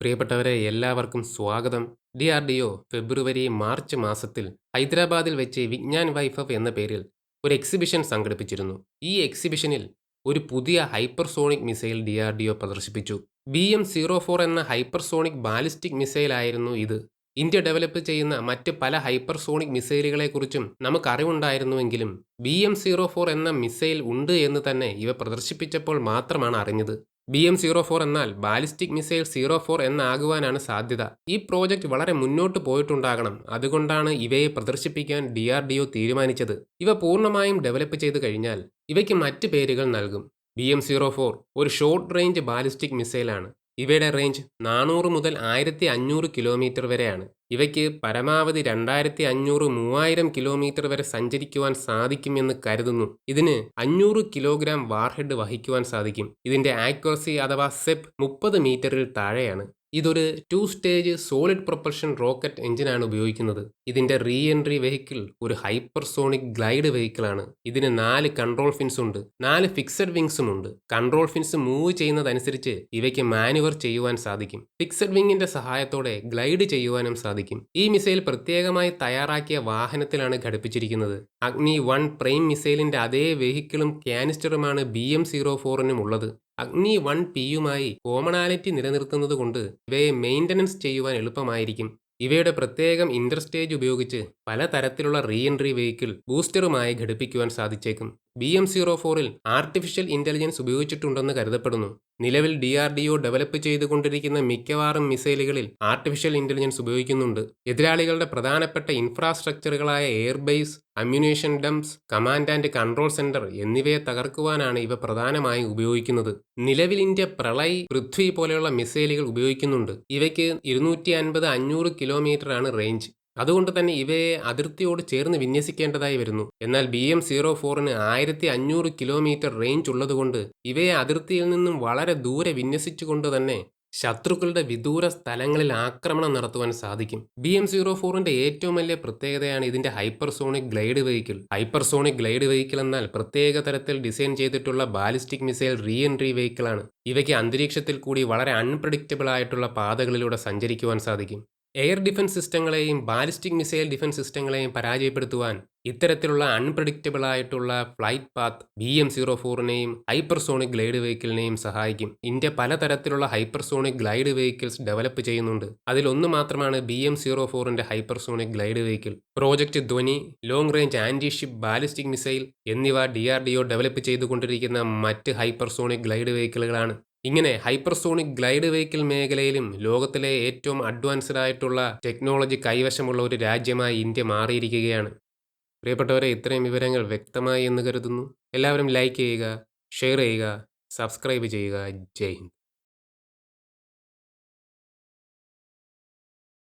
പ്രിയപ്പെട്ടവരെ എല്ലാവർക്കും സ്വാഗതം. D R D O February March മാസത്തിൽ ഹൈദരാബാദിൽ വെച്ച് വിജ്ഞാൻ വൈഭവ് എന്ന പേരിൽ ഒരു എക്സിബിഷൻ സംഘടിപ്പിച്ചിരുന്നു. ഈ എക്സിബിഷനിൽ ഒരു പുതിയ hypersonic missile D R D O പ്രദർശിപ്പിച്ചു. ബി എം സീറോ ഫോർ എന്ന ഹൈപ്പർസോണിക് ബാലിസ്റ്റിക് മിസൈലായിരുന്നു ഇത്. ഇന്ത്യ ഡെവലപ്പ് ചെയ്യുന്ന മറ്റ് പല ഹൈപ്പർസോണിക് മിസൈലുകളെക്കുറിച്ചും നമുക്ക് അറിവുണ്ടായിരുന്നുവെങ്കിലും ബി എം സീറോ ഫോർ എന്ന മിസൈൽ ഉണ്ട് എന്ന് തന്നെ ഇവ പ്രദർശിപ്പിച്ചപ്പോൾ മാത്രമാണ് അറിഞ്ഞത്. ബി എം സീറോ ഫോർ എന്നാൽ ബാലിസ്റ്റിക് മിസൈൽ സീറോ ഫോർ എന്നാകുവാനാണ് സാധ്യത. ഈ പ്രോജക്റ്റ് വളരെ മുന്നോട്ട് പോയിട്ടുണ്ടാകണം. അതുകൊണ്ടാണ് ഇവയെ പ്രദർശിപ്പിക്കാൻ ഡി ആർ ഡി ഒ തീരുമാനിച്ചത്. ഇവ പൂർണമായും ഡെവലപ്പ് ചെയ്തു കഴിഞ്ഞാൽ ഇവയ്ക്ക് മറ്റ് പേരുകൾ നൽകും. ബി എം സീറോ ഫോർ ഒരു ഷോർട്ട് റേഞ്ച് ബാലിസ്റ്റിക് മിസൈലാണ്. ഇവയുടെ റേഞ്ച് നാനൂറ് മുതൽ ആയിരത്തി അഞ്ഞൂറ് കിലോമീറ്റർ വരെയാണ്. ഇവയ്ക്ക് പരമാവധി രണ്ടായിരത്തി അഞ്ഞൂറ് മൂവായിരം കിലോമീറ്റർ വരെ സഞ്ചരിക്കുവാൻ സാധിക്കുമെന്ന് കരുതുന്നു. ഇതിന് അഞ്ഞൂറ് കിലോഗ്രാം വാർഹെഡ് വഹിക്കുവാൻ സാധിക്കും. ഇതിന്റെ ആക്യുറസി അഥവാ സെപ്പ് മുപ്പത് മീറ്ററിൽ താഴെയാണ്. ഇതൊരു two stage solid propulsion rocket എഞ്ചിനാണ് ഉപയോഗിക്കുന്നത്. ഇതിന്റെ റീ എൻട്രി വെഹിക്കിൾ ഒരു ഹൈപ്പർസോണിക് ഗ്ലൈഡ് വെഹിക്കിളാണ് ഇതിന് നാല് കൺട്രോൾ ഫിൻസ് ഉണ്ട്. നാല് ഫിക്സഡ് വിങ്സും ഉണ്ട്. കൺട്രോൾ ഫിൻസ് മൂവ് ചെയ്യുന്നതനുസരിച്ച് ഇവയ്ക്ക് മാനുവർ ചെയ്യുവാൻ സാധിക്കും. ഫിക്സഡ് വിങ്ങിന്റെ സഹായത്തോടെ ഗ്ലൈഡ് ചെയ്യുവാനും സാധിക്കും. ഈ മിസൈൽ പ്രത്യേകമായി തയ്യാറാക്കിയ വാഹനത്തിലാണ് ഘടിപ്പിച്ചിരിക്കുന്നത്. അഗ്നി വൺ പ്രൈം മിസൈലിന്റെ അതേ വെഹിക്കിളും ക്യാനിസ്റ്ററുമാണ് ബി എം സീറോ ഫോറിനും ഉള്ളത്. അഗ്നി വൺ പിയുമായി കോമണാലിറ്റി നിലനിർത്തുന്നത് കൊണ്ട് ഇവയെ മെയിന്റനൻസ് ചെയ്യുവാൻ എളുപ്പമായിരിക്കും. ഇവയുടെ പ്രത്യേകം ഇന്റർസ്റ്റേജ് ഉപയോഗിച്ച് പലതരത്തിലുള്ള റീ എൻട്രി വെഹിക്കിൾ ബൂസ്റ്ററുമായി ഘടിപ്പിക്കുവാൻ സാധിച്ചേക്കും. ബി എം സീറോ ഫോറിൽ ആർട്ടിഫിഷ്യൽ ഇന്റലിജൻസ് ഉപയോഗിച്ചിട്ടുണ്ടെന്ന് കരുതപ്പെടുന്നു. നിലവിൽ D R D O develop ചെയ്തുകൊണ്ടിരിക്കുന്ന മിക്കവാറും മിസൈലുകളിൽ ആർട്ടിഫിഷ്യൽ ഇന്റലിജൻസ് ഉപയോഗിക്കുന്നുണ്ട്. എതിരാളികളുടെ പ്രധാനപ്പെട്ട ഇൻഫ്രാസ്ട്രക്ചറുകളായ airbase ammunition dumps command and control centre എന്നിവയെ തകർക്കുവാനാണ് ഇവ പ്രധാനമായി ഉപയോഗിക്കുന്നത്. നിലവിൽ ഇന്ത്യ പ്രളയ് പൃഥ്വി പോലെയുള്ള മിസൈലുകൾ ഉപയോഗിക്കുന്നുണ്ട്. ഇവയ്ക്ക് ഇരുന്നൂറ്റി അൻപത് അഞ്ഞൂറ് കിലോമീറ്ററാണ് റേഞ്ച്. അതുകൊണ്ട് തന്നെ ഇവയെ അതിർത്തിയോട് ചേർന്ന് വിന്യസിക്കേണ്ടതായി വരുന്നു. എന്നാൽ ബി എം സീറോ ഫോറിന് ആയിരത്തി അഞ്ഞൂറ് കിലോമീറ്റർ റേഞ്ച് ഉള്ളതുകൊണ്ട് ഇവയെ അതിർത്തിയിൽ നിന്നും വളരെ ദൂരെ വിന്യസിച്ചുകൊണ്ട് തന്നെ ശത്രുക്കളുടെ വിദൂര സ്ഥലങ്ങളിൽ ആക്രമണം നടത്തുവാൻ സാധിക്കും. ബി എം സീറോ ഫോറിന്റെ ഏറ്റവും വലിയ പ്രത്യേകതയാണ് ഇതിന്റെ hypersonic glide vehicle. Hypersonic glide vehicle എന്നാൽ പ്രത്യേക തരത്തിൽ ഡിസൈൻ ചെയ്തിട്ടുള്ള ബാലിസ്റ്റിക് മിസൈൽ റീ എൻട്രി വെഹിക്കിളാണ് ഇവയ്ക്ക് അന്തരീക്ഷത്തിൽ കൂടി വളരെ അൺപ്രഡിക്റ്റബിൾ ആയിട്ടുള്ള പാതകളിലൂടെ സഞ്ചരിക്കുവാൻ സാധിക്കും. എയർ ഡിഫൻസ് സിസ്റ്റങ്ങളെയും ബാലിസ്റ്റിക് മിസൈൽ ഡിഫൻസ് സിസ്റ്റങ്ങളെയും പരാജയപ്പെടുത്തുവാൻ ഇത്തരത്തിലുള്ള അൺപ്രഡിക്റ്റബിൾ ആയിട്ടുള്ള flight path B M zero ഫോറിനെയും hypersonic glide വെഹിക്കിളിനെയും സഹായിക്കും. ഇന്ത്യ പലതരത്തിലുള്ള ഹൈപ്പർസോണിക് ഗ്ലൈഡ് വെഹിക്കിൾസ് ഡെവലപ്പ് ചെയ്യുന്നുണ്ട്. അതിലൊന്ന് മാത്രമാണ് ബി എം സീറോ ഫോറിന്റെ hypersonic glide vehicle project Dhvani long range anti ship ballistic missile എന്നിവ D R D O develop ചെയ്തുകൊണ്ടിരിക്കുന്ന മറ്റ് ഹൈപ്പർസോണിക് ഗ്ലൈഡ് വെഹിക്കിളുകളാണ് ഇങ്ങനെ ഹൈപ്പർസോണിക് ഗ്ലൈഡ് വെഹിക്കിൾ മേഖലയിലും ലോകത്തിലെ ഏറ്റവും അഡ്വാൻസ്ഡ് ആയിട്ടുള്ള ടെക്നോളജി കൈവശമുള്ള ഒരു രാജ്യമായി ഇന്ത്യ മാറിയിരിക്കുകയാണ്. പ്രിയപ്പെട്ടവരെ ഇത്രയും വിവരങ്ങൾ വ്യക്തമായി എന്ന് കരുതുന്നു. എല്ലാവരും ലൈക്ക് ചെയ്യുക ഷെയർ ചെയ്യുക സബ്സ്ക്രൈബ് ചെയ്യുക. ജയ് ഹിന്ദ്.